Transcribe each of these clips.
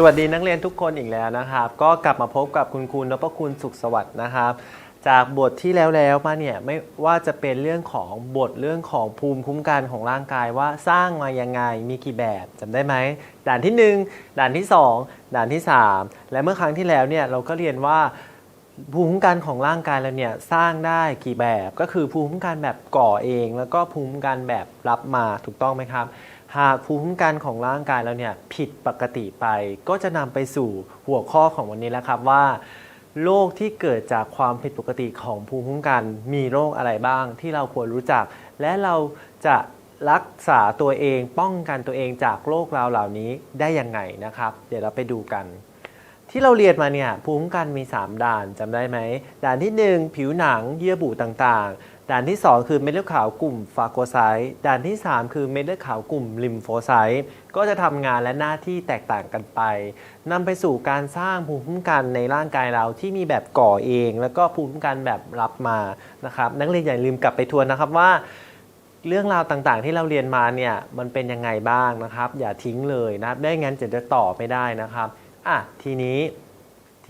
สวัสดีนักเรียนทุกคนอีกแล้วนะครับ ก็กลับมาพบกับคุณครูนพคุณสุขสวัสดิ์นะครับ จากบทที่แล้วแล้วมาเนี่ยไม่ว่าจะเป็นเรื่องของบทเรื่องของภูมิคุ้มกันของร่างกายว่าสร้างมายังไงมีกี่แบบจำได้ไหมด่านที่ 1 ด่านที่ 2 ด่านที่ 3 และเมื่อครั้งที่แล้วเนี่ยเราก็เรียนว่าภูมิคุ้มกันของร่างกายเราเนี่ยสร้างได้กี่แบบก็คือภูมิคุ้มกันแบบก่อเอง แล้วก็ภูมิคุ้มกันแบบรับมาถูกต้องไหมครับ หากภูมิคุ้มกันของร่างกายเราเนี่ยผิดปกติไป ก็จะนำไปสู่หัวข้อของวันนี้แล้วครับว่าโรคที่เกิดจากความผิดปกติของภูมิคุ้มกัน มีโรคอะไรบ้างที่เราควรรู้จัก และเราจะรักษาตัวเองป้องกันตัวเองจากโรคราวเหล่านี้ได้ยังไงนะครับ เดี๋ยวเราไปดูกัน ที่เราเรียนมาเนี่ยภูมิคุ้มกันมี 3 ด่านจำได้ไหมด่านที่ 1 ผิวหนังเยื่อบุต่างๆ ด่านที่ 2 คือเม็ดเลือดขาวกลุ่มฟาโกไซต์ด่านที่ 3 คือเม็ดเลือดขาวกลุ่มลิมโฟไซต์ก็จะทำงานและหน้าที่แตกต่างกันไปนำไปสู่การสร้างภูมิคุ้มกันในร่างกายเราที่มีแบบก่อเอง แล้วก็ภูมิคุ้มกันแบบรับมานะครับนักเรียนอย่าลืมกลับไปทวนนะครับว่าเรื่องราวต่างๆ ที่เราเรียนมาเนี่ยมันเป็นยังไงบ้างนะครับ อย่าทิ้งเลยนะไม่งั้นจะจะต่อไม่ได้นะครับอะทีนี้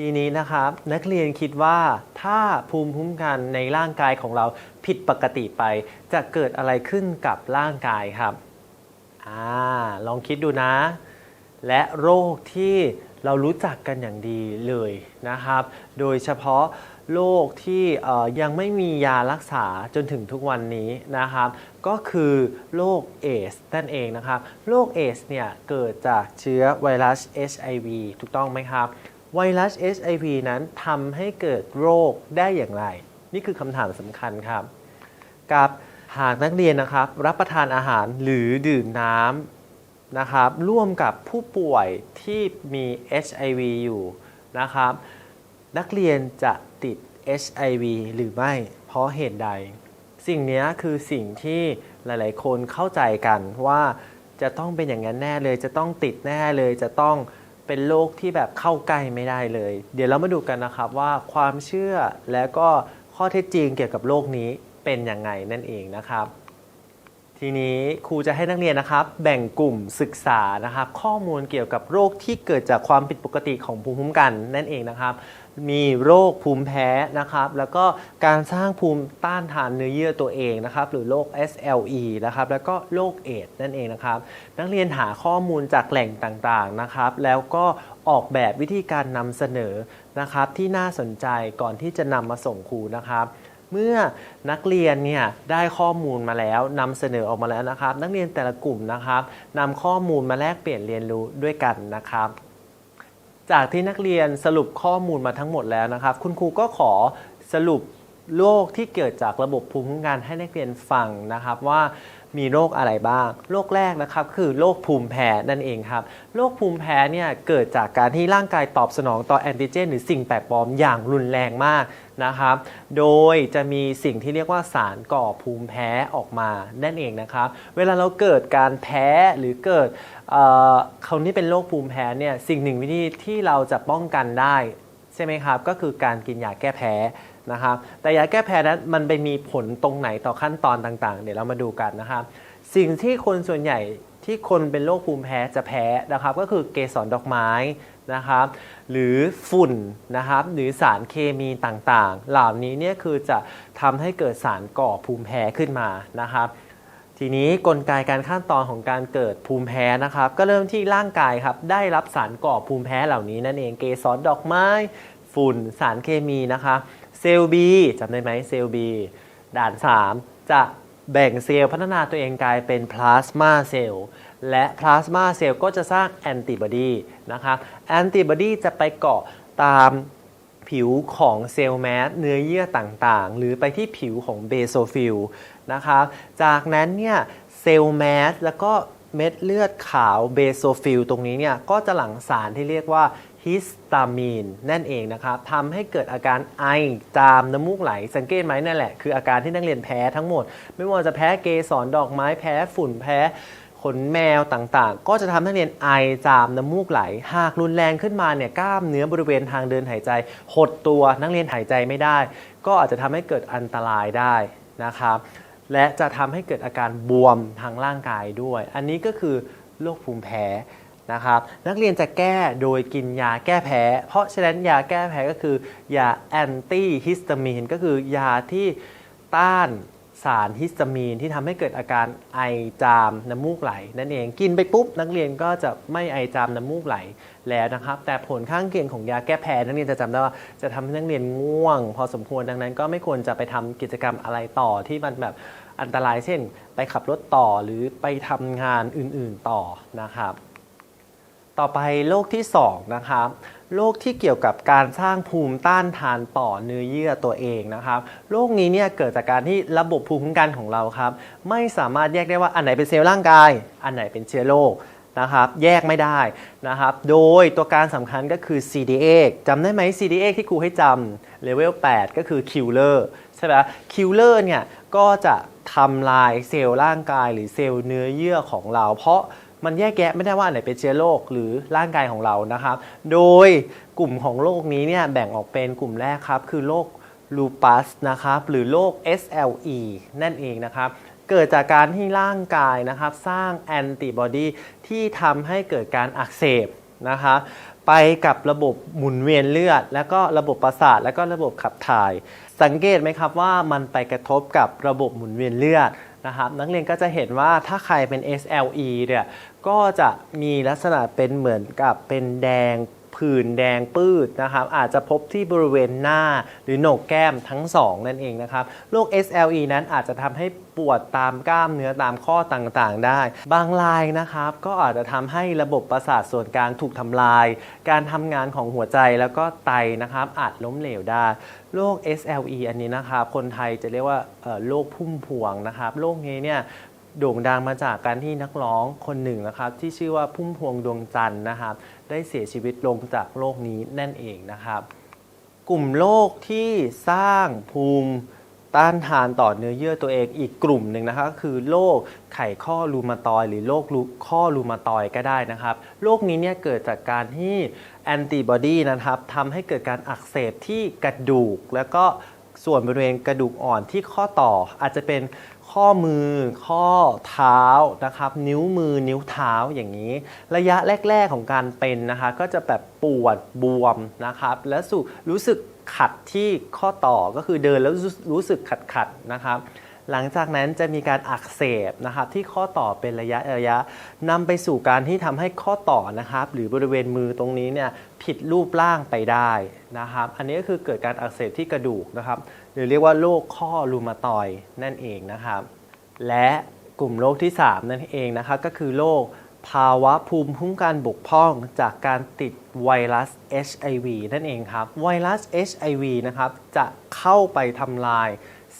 ทีนี้นะครับนักเรียนคิดว่าถ้าภูมิคุ้มกันในร่างกายของเราผิดปกติไป จะเกิดอะไรขึ้นกับร่างกายครับอ่าลองคิดดูนะ และโรคที่เรารู้จักกันอย่างดีเลยนะครับ โดยเฉพาะโรคที่ยังไม่มียารักษาจนถึงทุกวันนี้นะครับ ก็คือโรคเอสนั่นเองนะครับโรคเอสเนี่ยเกิดจากเชื้อไวรัส HIV ถูกต้องไหมครับ ไวรัส HIV นั้นทำให้เกิดโรคได้อย่างไร นี่คือคำถามสำคัญครับ กับหากนักเรียนนะครับ รับประทานอาหารหรือดื่มน้ำนะครับ ร่วมกับผู้ป่วยที่มี HIV อยู่นะครับ นักเรียนจะติด HIV หรือไม่เพราะเหตุใด สิ่งนี้คือสิ่งที่หลาย ๆ คนเข้าใจกันว่าจะต้องเป็นอย่างนั้นแน่เลย จะต้องติดแน่เลยจะต้อง เป็นโรคที่แบบเข้าใกล้ไม่ได้เลย เดี๋ยวเรามาดูกันนะครับว่าความเชื่อและก็ข้อเท็จจริงเกี่ยวกับโรคนี้เป็นยังไงนั่นเองนะครับ ทีนี้ครูจะให้นักเรียนนะครับ แบ่งกลุ่มศึกษานะครับ ข้อมูลเกี่ยวกับโรคที่เกิดจากความผิดปกติของภูมิคุ้มกันนั่นเองนะครับ มีโรคภูมิแพ้นะครับ แล้วก็การสร้างภูมิต้านทานเนื้อเยื่อตัวเองนะครับ หรือโรค SLE นะครับ แล้วก็โรคเอดนั่นเองนะครับ นักเรียนหาข้อมูลจากแหล่งต่างๆนะครับ แล้วก็ออกแบบวิธีการนำเสนอนะครับ ที่น่าสนใจก่อนที่จะนำมาส่งครูนะครับเมื่อนักเรียนเนี่ยได้ข้อมูลมาแล้วนำเสนอออกมาแล้วนะครับ นักเรียนแต่ละกลุ่มนะครับนำข้อมูลมาแลกเปลี่ยนเรียนรู้ด้วยกันนะครับ จากที่นักเรียนสรุปข้อมูลมาทั้งหมดแล้วนะครับ คุณครูก็ขอสรุปโรคที่เกิดจากระบบภูมิคุ้มกันให้นักเรียนฟังนะครับว่า มีโรคอะไรบ้าง โรคแรกนะครับคือโรคภูมิแพ้นั่นเองครับ โรคภูมิแพ้เนี่ยเกิดจากการที่ร่างกายตอบสนองต่อแอนติเจน หรือสิ่งแปลกปลอมอย่างรุนแรงมากนะครับ โดยจะมีสิ่งที่เรียกว่าสารก่อภูมิแพ้ออกมานั่นเองนะครับ เวลาเราเกิดการแพ้หรือเกิดเอ่อคนที่เป็นโรคภูมิแพ้เนี่ยสิ่งหนึ่งวิธีที่เราจะป้องกันได้ใช่ไหมครับ ก็คือการกินยาแก้แพ้ นะครับ แต่ยาแก้แพ้นั้นมันไปมีผลตรงไหนต่อขั้นตอนต่างๆ เดี๋ยวเรามาดูกันนะครับ สิ่งที่คนส่วนใหญ่ที่คนเป็นโรคภูมิแพ้จะแพ้นะครับ ก็คือเกสรดอกไม้นะครับ หรือฝุ่นนะครับ หรือสารเคมีต่างๆ เหล่านี้เนี่ยคือจะทำให้เกิดสารก่อภูมิแพ้ขึ้นมานะครับทีนี้กลไกการขั้นตอนของการเกิดภูมิแพ้นะครับ ก็เริ่มที่ร่างกายครับได้รับสารก่อภูมิแพ้เหล่านี้นั่นเองเกสรดอกไม้ ฝุ่นสารเคมีนะคะ เซลล์ B จำได้ไหมเซลล์ B ด่าน 3 จะแบ่งเซลล์พัฒนาตัวเองกลายเป็นพลาสมาเซลล์และพลาสมาเซลล์ก็จะสร้างแอนติบอดีนะครับแอนติบอดีจะไปเกาะตามผิวของเซลล์แมสเนื้อเยื่อต่างๆ หรือไปที่ผิวของเบโซฟิลนะครับจากนั้นเนี่ยเซลล์แมสแล้วก็เม็ดเลือดขาวเบโซฟิลตรงนี้เนี่ยก็จะหลั่งสารที่เรียกว่าฮิสตามีนนั่นเองนะครับทำให้เกิดอาการไอจามน้ำมูกไหล สังเกตไหมนั่นแหละ คืออาการที่นักเรียนแพ้ทั้งหมด ไม่ว่าจะแพ้เกสรดอกไม้แพ้ฝุ่นแพ้ขนแมวต่างๆ ก็จะทำให้นักเรียนไอจามน้ำมูกไหล หากรุนแรงขึ้นมาเนี่ยกล้ามเนื้อบริเวณทางเดินหายใจ หดตัวนักเรียนหายใจไม่ได้ ก็อาจจะทำให้เกิดอันตรายได้นะครับและจะทำให้เกิดอาการบวมทางร่างกายด้วย อันนี้ก็คือโรคภูมิแพ้ นะครับนักเรียนจะแก้โดยกินยาแก้แพ้ เพราะฉะนั้นยาแก้แพ้ก็คือยาแอนตี้ฮิสตามีนก็คือยาที่ต้านสารฮิสตามีนที่ทำให้เกิดอาการไอจามน้ำมูกไหล นั่นเองกินไปปุ๊บ นักเรียนก็จะไม่ไอจามน้ำมูกไหลแล้วนะครับ แต่ผลข้างเคียงของยาแก้แพ้นักเรียนจะจำได้ว่าจะทำให้นักเรียนง่วง พอสมควรดังนั้น ก็ไม่ควรจะไปทำกิจกรรมอะไรต่อที่มันแบบอันตรายเช่น ไปขับรถต่อหรือไปทำงานอื่น ๆต่อนะครับ ต่อไปโรคที่2นะครับโรคที่เกี่ยวกับการสร้างภูมิต้านทานต่อเนื้อเยื่อตัวเองนะครับโรคนี้เนี่ยเกิดจากการที่ระบบภูมิคุ้มกันของเราครับ ไม่สามารถแยกได้ว่าอันไหนเป็นเซลล์ร่างกาย อันไหนเป็นเชื้อโรคนะครับแยกไม่ได้นะครับ โดยตัวการสำคัญก็คือ CD8 จำได้ไหม CD8 ที่ครูให้จำเลเวล8ก็คือ killer ใช่ไหม killer เนี่ยก็จะทำลายเซลล์ร่างกายหรือเซลล์เนื้อเยื่อของเรา เพราะ มันแยกแยะไม่ได้ว่าไหนเป็นเชื้อโรคหรือร่างกายของเรานะครับ โดยกลุ่มของโรคนี้เนี่ยแบ่งออกเป็นกลุ่มแรกครับ คือโรคลูปัสนะครับหรือโรค SLE นั่นเองนะครับเกิดจากการที่ร่างกายนะครับสร้างแอนติบอดีที่ทำให้เกิดการอักเสบนะคะไปกับระบบหมุนเวียนเลือด แล้วก็ระบบประสาท แล้วก็ระบบขับถ่าย สังเกตไหมครับว่ามันไปกระทบกับระบบหมุนเวียนเลือด นะครับนักเรียนก็จะเห็นว่าถ้าใครเป็น SLE เนี่ยก็จะมีลักษณะเป็นเหมือนกับเป็นแดง ผื่นแดงปืดนะครับอาจจะพบที่บริเวณหน้าหรือโหนกแก้มทั้งสองนั่นเองนะครับโรค SLE นั้นอาจจะทำให้ปวดตามกล้ามเนื้อตามข้อต่างๆ ได้ บางรายนะครับก็อาจจะทำให้ระบบประสาทส่วนกลางถูกทำลาย การทำงานของหัวใจแล้วก็ไตนะครับอาจล้มเหลวได้โรค SLE อันนี้นะครับคนไทยจะเรียกว่าโรคพุ่มพวงนะครับโรคนี้เนี่ย โด่งดังมาจากการที่นักร้องคนหนึ่งนะครับ ที่ชื่อว่าพุ่มพวงดวงจันทร์นะครับ ได้เสียชีวิตลงจากโรคนี้นั่นเองนะครับ กลุ่มโรคที่สร้างภูมิต้านทานต่อเนื้อเยื่อตัวเองอีกกลุ่มหนึ่งนะครับก็คือโรคไขข้อรูมาตอยหรือโรครูข้อรูมาตอยก็ได้นะครับโรคนี้เนี่ยเกิดจากการที่แอนติบอดีนะครับทำให้เกิดการอักเสบที่กระดูก แล้วก็ส่วนบริเวณกระดูกอ่อนที่ข้อต่ออาจจะเป็น ข้อมือ ข้อเท้านะครับ นิ้วมือนิ้วเท้าอย่างนี้ ระยะแรก ๆของการเป็นนะคะ ก็จะแบบปวดบวมนะครับ และสุรู้สึกขัดที่ข้อต่อก็คือเดินแล้วรู้สึกขัดขัดๆนะครับ หลังจากนั้นจะมีการอักเสบนะครับที่ข้อต่อเป็นระยะระยะนำไปสู่การที่ทำให้ข้อต่อนะครับ หรือบริเวณมือตรงนี้เนี่ยผิดรูปร่างไปได้นะครับ อันนี้ก็คือเกิดการอักเสบที่กระดูกนะครับ หรือเรียกว่าโรคข้อรูมาตอยนั่นเองนะครับ และกลุ่มโรคที่ 3 นั่นเองนะครับก็คือโรคภาวะภูมิคุ้มกันบกพร่องจากการติดไวรัส HIV นั่นเองครับ ไวรัส HIV นะครับจะเข้าไปทำลาย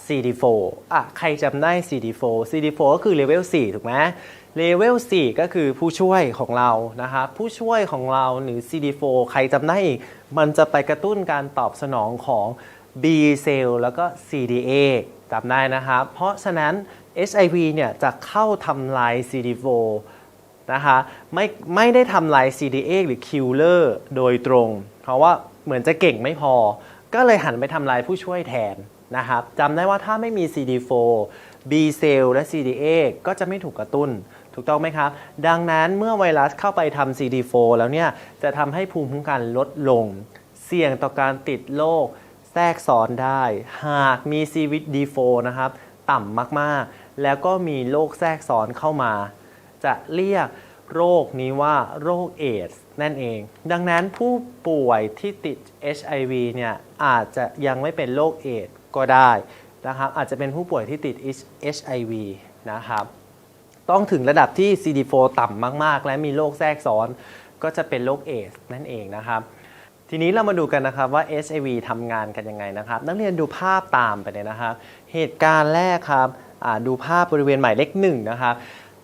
CD4 อะใครจำได้ CD4 CD4 ก็คือเลเวล4ถูกไหมเลเวล4ก็คือผู้ช่วยของเรานะครับผู้ช่วยของเราหรือ CD4 ใครจำได้อีก มันจะไปกระตุ้นการตอบสนองของ B เซลล์แล้วก็ CD8 จำได้นะครับ เพราะฉะนั้น HIV เนี่ยจะเข้าทำลาย CD4 นะคะไม่ไม่ได้ทำลาย CD8 หรือ killer โดยตรง เพราะว่าเหมือนจะเก่งไม่พอ ก็เลยหันไปทำลายผู้ช่วยแทนนะครับจำได้ว่าถ้าไม่มี CD4 B เซลล์และ CD8 ก็จะไม่ถูกกระตุ้น ถูกต้องไหมครับ ดังนั้นเมื่อไวรัสเข้าไปทำ CD4 แล้วเนี่ย จะทำให้ภูมิคุ้มกันลดลง เสี่ยงต่อการติดโรค ทรกซ้อนได้ หากมี CD4 นะครับ ต่ำมากๆ แล้วก็มีโรคแทรกซ้อนเข้ามา จะเรียกโรคนี้ว่าโรคเอดส์นั่นเอง ดังนั้นผู้ป่วยที่ติด HIV เนี่ยอาจจะยังไม่เป็นโรคเอดส์ก็ได้นะครับอาจจะเป็นผู้ป่วยที่ติด HIV นะครับต้องถึงระดับที่ CD4 ต่ำมาก ๆ และมีโรคแทรกซ้อนก็จะเป็นโรคเอดส์นั่นเองนะครับ ทีนี้เรามาดูกันนะครับว่า HIV ทำงานกันยังไงนะครับ นักเรียนดูภาพตามไปเลยนะครับ เหตุการณ์แรกครับอ่าดูภาพบริเวณหมายเลขหนึ่งนะครับ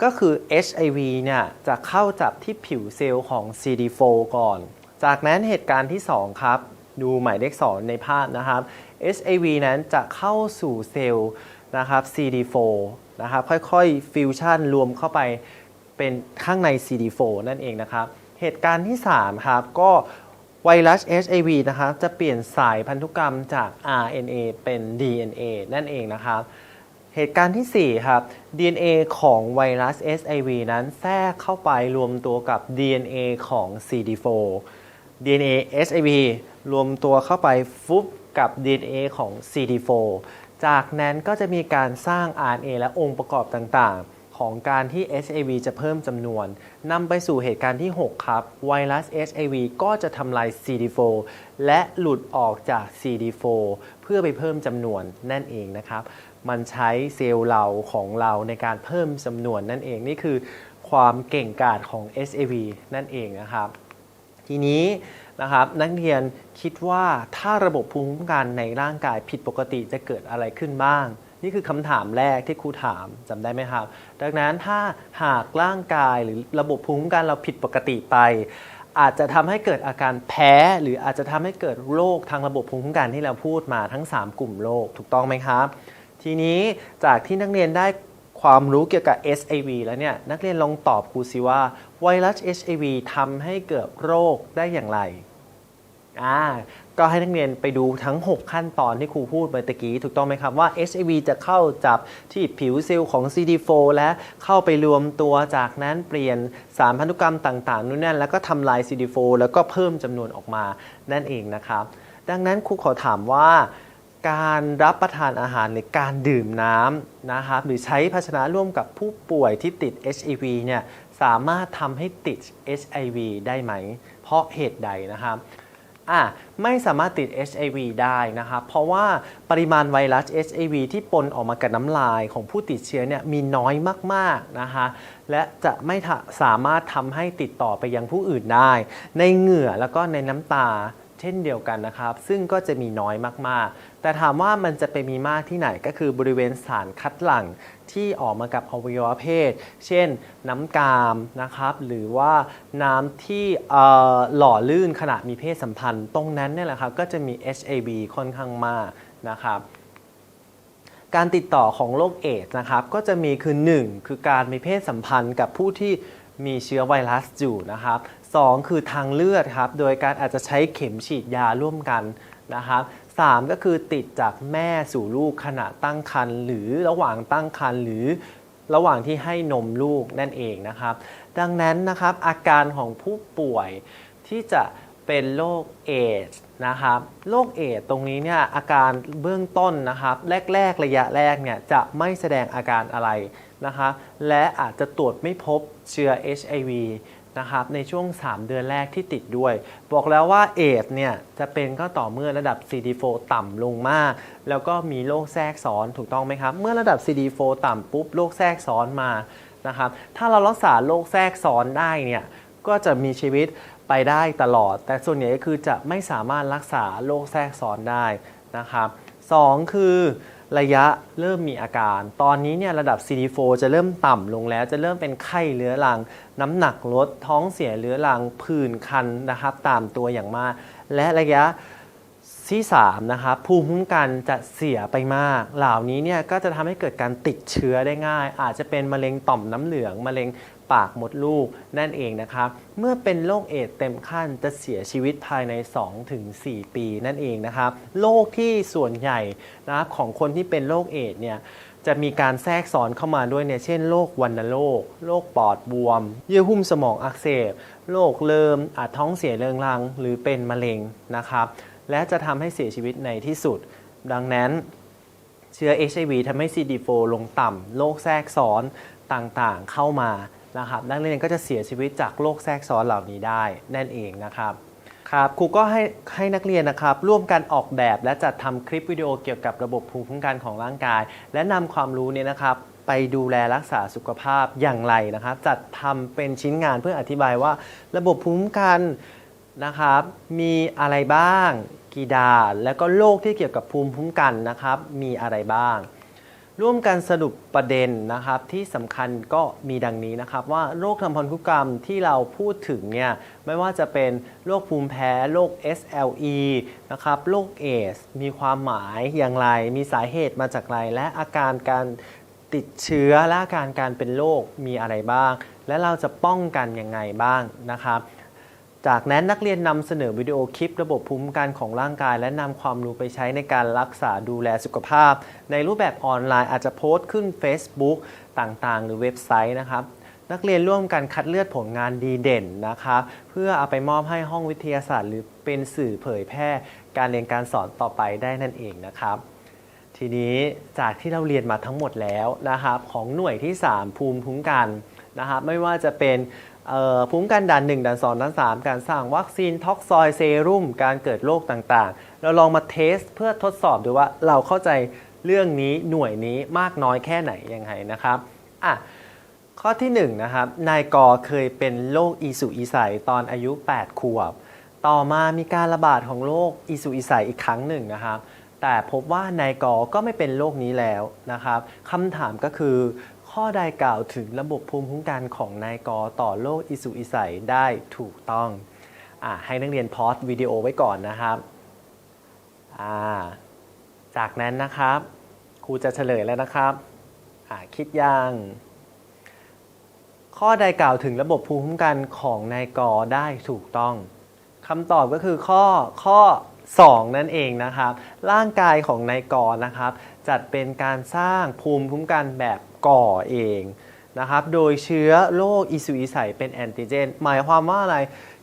ก็คือ HIV เนี่ยจะเข้าจับที่ผิวเซลล์ของ CD4 ก่อน จากนั้นเหตุการณ์ที่ 2 ครับ ดูหมายเลข 2 ในภาพนะครับ HIV นั้นจะเข้าสู่เซลล์นะครับ CD4 นะครับ ค่อยๆ ฟิวชั่นรวมเข้าไปเป็นข้างใน CD4 นั่นเองนะครับ เหตุการณ์ที่ 3 ครับ ก็ ไวรัส HIV นะครับจะเปลี่ยนสายพันธุกรรมจาก RNA เป็น DNA นั่นเองนะครับ เหตุการณ์ทีสี่4 ครับ DNA ของไวรัส SIV นั้นแทรกเข้าไปรวมตัวกับ DNA ของ CD4 DNA SIV รวมตัวเข้าไปฟุบกับ DNA ของ CD4 จากนั้นก็จะมีการสร้าง RNA และองค์ประกอบต่างๆ ของการที่ HIV จะเพิ่มจำนวนนำไปสู่เหตุการณ์ที่ 6 ครับ ไวรัส HIV ก็จะทำลาย CD4 และหลุดออกจาก CD4 เพื่อไปเพิ่มจำนวนนั่นเองนะครับ มันใช้เซลล์เราของเราในการเพิ่มจำนวนนั่นเองนี่คือความเก่งกาจของ SAV นั่นเองนะครับ ทีนี้นะครับนักเรียนคิดว่าถ้าระบบภูมิคุ้มกันในร่างกายผิดปกติจะเกิดอะไรขึ้นบ้าง นี่คือคำถามแรกที่ครูถามจำได้ไหมครับ ดังนั้นถ้าหากร่างกายหรือระบบภูมิคุ้มกันเราผิดปกติไป อาจจะทำให้เกิดอาการแพ้ หรืออาจจะทำให้เกิดโรคทางระบบภูมิคุ้มกันที่เราพูดมาทั้ง 3 กลุ่มโรคถูกต้องไหมครับ ทีนี้จากที่นักเรียนได้ความรู้เกี่ยวกับ SAV แล้วเนี่ยนักเรียนลองตอบครูสิว่าไวรัส HIV ทำให้เกิดโรคได้อย่างไรอ่า ก็ให้นักเรียนไปดูทั้ง 6 ขั้นตอนที่ครูพูดไปตะกี้ถูกต้องไหมครับว่า HIV จะเข้าจับที่ผิวเซลล์ของ CD4 และเข้าไปรวมตัวจากนั้นเปลี่ยนสารพันธุกรรมต่างๆนู่นนั่นแล้วก็ทำลาย CD4 แล้วก็เพิ่มจำนวนออกมานั่นเองนะครับ ดังนั้นครูขอถามว่าการรับประทานอาหารหรือการดื่มน้ำนะครับหรือใช้ภาชนะร่วมกับผู้ป่วยที่ติด HIV เนี่ยสามารถทำให้ติด HIV ได้ไหม เพราะเหตุใดนะครับ อะไม่สามารถติด HIV ได้นะครับ เพราะว่าปริมาณไวรัส HIV ที่ปนออกมากับน้ำลายของผู้ติดเชื้อเนี่ยมีน้อยมากๆนะคะและจะไม่สามารถทำให้ติดต่อไปยังผู้อื่นได้ ในเหงื่อแล้วก็ในน้ำตา ช่นเดียวกันนะครับ ซึ่งก็จะมีน้อยมากๆ แต่ถามว่ามันจะไปมีมากที่ไหนก็คือบริเวณสารคัดหลั่งที่ออกมากับอวัยวะเพศ เช่นน้ำกามนะครับ หรือว่าน้ำที่หล่อลื่นขณะมีเพศสัมพันธ์ ตรงนั้นเนี่ยแหละครับก็จะมี HIV ค่อนข้างมากนะครับการติดต่อของโรคเอดส์นะครับก็จะมีคือ 1 คือการมีเพศสัมพันธ์กับผู้ที่มีเชื้อไวรัสอยู่นะครับ 2 คือทางเลือดครับ โดยการอาจจะใช้เข็มฉีดยาร่วมกันนะครับ3ก็คือติดจากแม่สู่ลูกขณะตั้งครรภ์หรือระหว่างตั้งครรภ์หรือระหว่างที่ให้นมลูกนั่นเองนะครับ ดังนั้นนะครับอาการของผู้ป่วยที่จะเป็นโรคเอดส์นะครับโรคเอดส์ตรงนี้เนี่ยอาการเบื้องต้นนะครับแรกๆระยะแรกเนี่ยจะไม่แสดงอาการอะไรนะคะและอาจจะตรวจไม่พบเชื้อ HIV นะครับในช่วง 3 เดือนแรกที่ติดด้วย บอกแล้วว่าเอดเนี่ยจะเป็นก็ต่อเมื่อระดับ CD4 ต่ำลงมาก แล้วก็มีโรคแทรกซ้อนถูกต้องไหมครับ เมื่อระดับ CD4 ต่ำปุ๊บโรคแทรกซ้อนมานะครับถ้าเรารักษาโรคแทรกซ้อนได้เนี่ยก็จะมีชีวิตไปได้ตลอด แต่ส่วนใหญ่ก็คือจะไม่สามารถรักษาโรคแทรกซ้อนได้นะครับสองคือ ระยะเริ่มมีอาการ ตอนนี้เนี่ยระดับ CD4 จะเริ่มต่ำลงแล้ว จะเริ่มเป็นไข้เรื้อรัง น้ำหนักลด ท้องเสียเรื้อรัง ผื่นคันนะครับ ตามตัวอย่างมาก และระยะที่3นะครับภูมิคุ้มกันจะเสียไปมาก เหล่านี้เนี่ยก็จะทำให้เกิดการติดเชื้อได้ง่าย อาจจะเป็นมะเร็งต่อมน้ำเหลือง มะเร็ง ปากมดลูกนั่นเองนะครับ เมื่อเป็นโรคเอดส์เต็มขั้นจะเสียชีวิตภายใน 2-4 ปีนั่นเองนะครับ โรคที่ส่วนใหญ่นะครับของคนที่เป็นโรคเอดส์เนี่ยจะมีการแทรกซ้อนเข้ามาด้วยเนี่ย เช่นโรควัณโรค โรคปอดบวม เยื่อหุ้มสมองอักเสบ โรคเลิม อาจท้องเสียเรื้อรัง หรือเป็นมะเร็งนะครับ และจะทำให้เสียชีวิตในที่สุด ดังนั้นเชื้อ HIV ทำให้ CD4 ลงต่ำ โรคแทรกซ้อนต่างๆ เข้ามา นะครับนักเรียนก็จะเสียชีวิตจากโรคแทรกซ้อนเหล่านี้ได้นั่นเองนะครับครับครูก็ให้ให้นักเรียนนะครับร่วมกันออกแบบและจัดทำคลิปวิดีโอเกี่ยวกับระบบภูมิคุ้มกันของร่างกาย และนำความรู้เนี่ยนะครับไปดูแลรักษาสุขภาพอย่างไรนะครับจัดทำเป็นชิ้นงานเพื่ออธิบายว่า ระบบภูมิคุ้มกันนะครับมีอะไรบ้าง กี่ด่าน แล้วก็โรคที่เกี่ยวกับภูมิคุ้มกันนะครับมีอะไรบ้าง ร่วมกันสรุปประเด็นนะครับที่สำคัญก็มีดังนี้นะครับว่าโรคทางพันธุกรรมที่เราพูดถึงเนี่ยไม่ว่าจะเป็นโรคภูมิแพ้โรค SLE นะครับโรคเอสมีความหมายอย่างไร มีสาเหตุมาจากอะไร และอาการการติดเชื้อและอาการการเป็นโรคมีอะไรบ้าง และเราจะป้องกันยังไงบ้างนะครับ จากนั้นนักเรียนนำเสนอวิดีโอคลิประบบภูมิคุ้มกันของร่างกาย และนำความรู้ไปใช้ในการรักษาดูแลสุขภาพ ในรูปแบบออนไลน์อาจจะโพสต์ขึ้น Facebook ต่างๆ หรือเว็บไซต์นะครับนักเรียนร่วมกันคัดเลือกผลงานดีเด่นนะครับเพื่อเอาไปมอบให้ห้องวิทยาศาสตร์ หรือเป็นสื่อเผยแพร่ การเรียนการสอนต่อไปได้นั่นเองนะครับ ทีนี้จากที่เราเรียนมาทั้งหมดแล้วนะครับของหน่วยที่ 3 ภูมิคุ้มกันนะครับไม่ว่าจะเป็น ภูมิคุ้มกันด่าน 1 ด่าน 2 ด่าน 3 การสร้างวัคซีนท็อกซอยเซรุ่มการเกิดโรคต่างๆ เราลองมาเทสเพื่อทดสอบดูว่าเราเข้าใจเรื่องนี้หน่วยนี้มากน้อยแค่ไหนยังไงนะครับอะข้อที่1นงนะครับนายกอเคยเป็นโรคอีสุอีใสตอนอายุ 8 ขวบ ต่อมามีการระบาดของโรคอีสุอีใสอีกครั้งหนึ่งนะครับแต่พบว่านายกอก็ไม่เป็นโรคนี้แล้วนะครับคำถามก็คือ ข้อใดกล่าวถึงระบบภูมิคุ้มกันของนายกอต่อโรคอีสุอีใสได้ถูกต้องอให้นักเรียนพอสวิดีโอไว้ก่อนนะครับาจากนั้นนะครับครูจะเฉลยแล้วนะครับ คิดยังข้อใดกล่าวถึงระบบภูมิคุ้มกันของนายกอได้ถูกต้องคำตอบก็คือข้อข้อ 2 นั่นเองนะครับ ร่างกายของนายกอนะครับ จัดเป็นการสร้างภูมิคุ้มกันแบบ ก่อเองนะครับ โดยเชื้อโรคอิสุอิสัยเป็นแอนติเจน หมายความว่าอะไร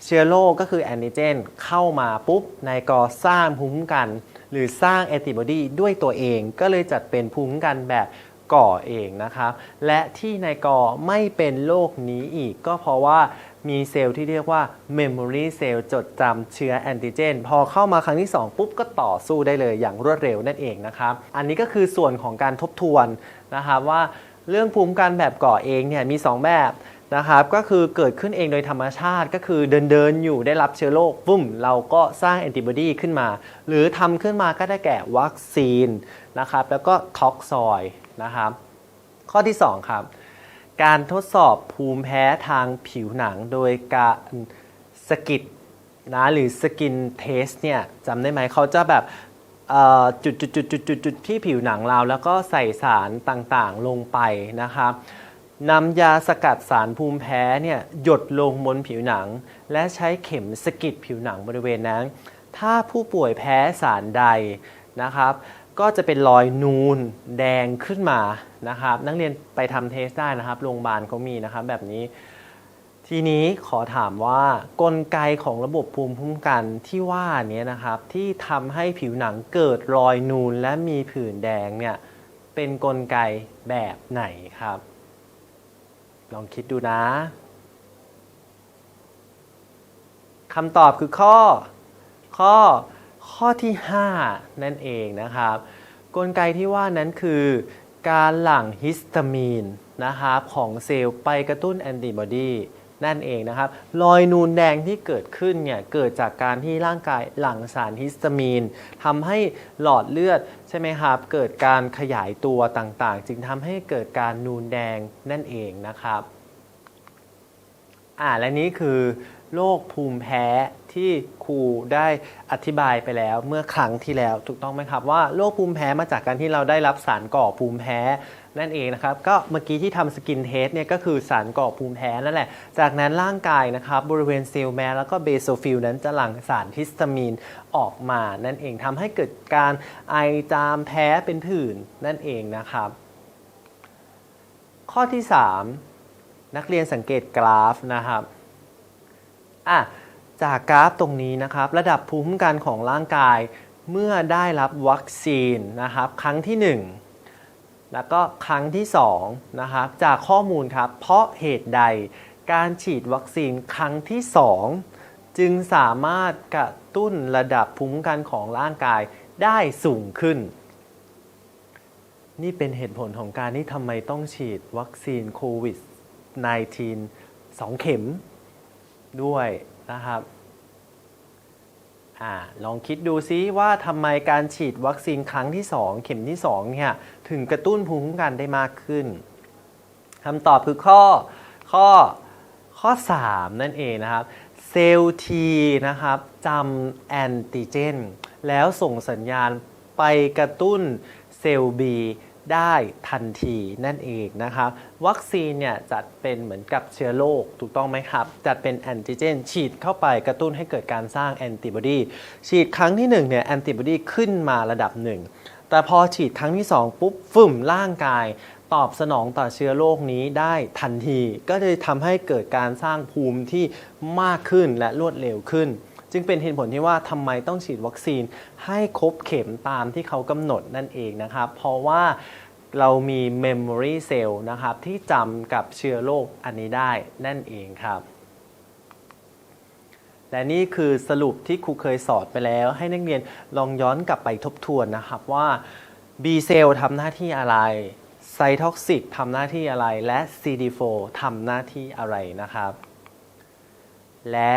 เชื้อโรคก็คือแอนติเจน เข้ามาปุ๊บนายกอสร้างภูมิคุ้มกัน หรือสร้างแอนติบอดีด้วยตัวเอง ก็เลยจัดเป็นภูมิคุ้มกันแบบก่อเองนะครับ และที่ในกอไม่เป็นโรคนี้อีก ก็เพราะว่ามีเซลล์ที่เรียกว่า Memory Cell จดจำเชื้อแอนติเจน พอเข้ามาครั้งที่ 2 ปุ๊บก็ต่อสู้ได้เลยอย่างรวดเร็วนั่นเองนะครับ อันนี้ก็คือส่วนของการทบทวนนะครับว่า เรื่องภูมิกันแบบก่อเองเนี่ยมี 2 แบบนะครับก็คือเกิดขึ้นเองโดยธรรมชาติก็คือเดินเดินอยู่ได้รับเชื้อโรคปุ้มเราก็สร้างแอนติบอดีขึ้นมา หรือทำขึ้นมาก็ได้แก่วัคซีนนะครับแล้วก็ท็อกซอยนะครับข้อที่ 2 ครับ การทดสอบภูมิแพ้ทางผิวหนังโดยการสกิดนะหรือสกินเทสเนี่ยจำได้ไหมเขาจะแบบ จุดจุดจุดจุดจุดจุดที่ผิวหนังเรา แล้วก็ใส่สารต่างๆลงไปนะครับนำยาสกัดสารภูมิแพ้เนี่ยหยดลงบนผิวหนัง และใช้เข็มสกิดผิวหนังบริเวณนั้น ถ้าผู้ป่วยแพ้สารใดนะครับ ก็จะเป็นรอยนูนแดงขึ้นมานะครับ นักเรียนไปทำเทสได้นะครับโรงพยาบาลเขามีนะครับแบบนี้ ทีนี้ขอถามว่ากลไกของระบบภูมิคุ้มกันที่ว่านี้นะครับ ที่ทำให้ผิวหนังเกิดรอยนูนและมีผื่นแดงเนี่ยเป็นกลไกแบบไหนครับ ลองคิดดูนะคำตอบคือข้อ ข้อข้อที่ 5 นั่นเองนะครับ กลไกที่ว่านั้นคือการหลั่งฮิสตามีนนะครับของเซลล์ไปกระตุ้นแอนติบอดี นั่นเองนะครับ รอยนูนแดงที่เกิดขึ้นเนี่ยเกิดจากการที่ร่างกายหลั่งสารฮิสตามีนทำให้หลอดเลือดใช่ไหมครับ เกิดการขยายตัวต่างๆ จึงทำให้เกิดการนูนแดงนั่นเองนะครับอ่าและนี้คือ โรคภูมิแพ้ที่ครูได้อธิบายไปแล้วเมื่อครั้งที่แล้วถูกต้องไหมครับว่าโรคภูมิแพ้มาจากการที่เราได้รับสารก่อภูมิแพ้นั่นเองนะครับก็เมื่อกี้ที่ทำสกินเทสเนี่ยก็คือสารก่อภูมิแพ้นั่นแหละ จากนั้นร่างกายนะครับบริเวณเซลล์แมสแล้วก็เบโซฟิลนั้นจะหลั่งสารฮิสตามีนออกมานั่นเองทำให้เกิดการไอจามแพ้เป็นผื่นนั่นเองนะครับ ข้อที่ 3 นักเรียนสังเกตกราฟนะครับ อะจากกราฟตรงนี้นะครับ ระดับภูมิคุ้มกันของร่างกาย เมื่อได้รับวัคซีนนะครับ ครั้งที่ 1 แล้วก็ครั้งที่2นะครับจากข้อมูลครับ เพราะเหตุใดการฉีดวัคซีนครั้งที่ 2 จึงสามารถกระตุ้นระดับภูมิคุ้มกันของร่างกายได้สูงขึ้น นี่เป็นเหตุผลของการที่ทำไมต้องฉีดวัคซีนโควิด -19 2 เข็ม ด้วยนะครับอลองคิดดูซิว่าทำไมการฉีดวัคซีนครั้งที่ 2 เข็มที่2เนี่ยถึงกระตุ้นภูมิคุ้มกันได้มากขึ้นคำตอบคือข้อข้อข้อ 3 นั่นเองนะครับเซลล์ T นะครับจำแอนติเจน แล้วส่งสัญญาณไปกระตุ้นเซลล์ B ได้ทันทีนั่นเองนะครับวัคซีนเนี่ยจัดเป็นเหมือนกับเชื้อโรคถูกต้องไหมครับ จัดเป็นแอนติเจน ฉีดเข้าไปกระตุ้นให้เกิดการสร้างแอนติบอดีฉีดครั้งที่1เนี่ยแอนติบอดีขึ้นมาระดับหนึ่งแต่พอฉีดครั้งที่ 2 ปุ๊บฟึ่มร่างกาย ตอบสนองต่อเชื้อโรคนี้ได้ทันที ก็เลยทำให้เกิดการสร้างภูมิที่มากขึ้นและรวดเร็วขึ้น จึงเป็นเหตุผลที่ว่าทำไมต้องฉีดวัคซีนให้ครบเข็มตามที่เขากำหนดนั่นเองนะครับ เพราะว่าเรามี memory cell นะครับ ที่จำกับเชื้อโรคอันนี้ได้นั่นเองครับ และนี่คือสรุปที่ครูเคยสอนไปแล้ว ให้นักเรียนลองย้อนกลับไปทบทวนนะครับว่า B เซลล์ทำหน้าที่อะไรไซท็อกซิกทำหน้าที่อะไรและ CD4 ทำหน้าที่อะไรนะครับ และ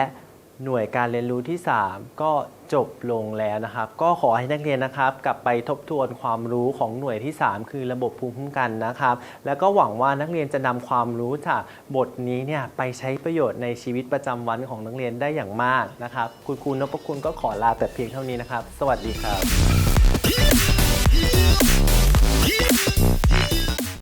หน่วยการเรียนรู้ที่ 3 ก็จบลงแล้วนะครับ ก็ขอให้นักเรียนนะครับ กลับไปทบทวนความรู้ของหน่วยที่ 3 คือระบบภูมิคุ้มกันนะครับ แล้วก็หวังว่านักเรียนจะนำความรู้จากบทนี้เนี่ยไปใช้ประโยชน์ในชีวิตประจำวันของนักเรียนได้อย่างมากนะครับ คุณครูนพคุณก็ขอลาแต่เพียงเท่านี้นะครับ สวัสดีครับ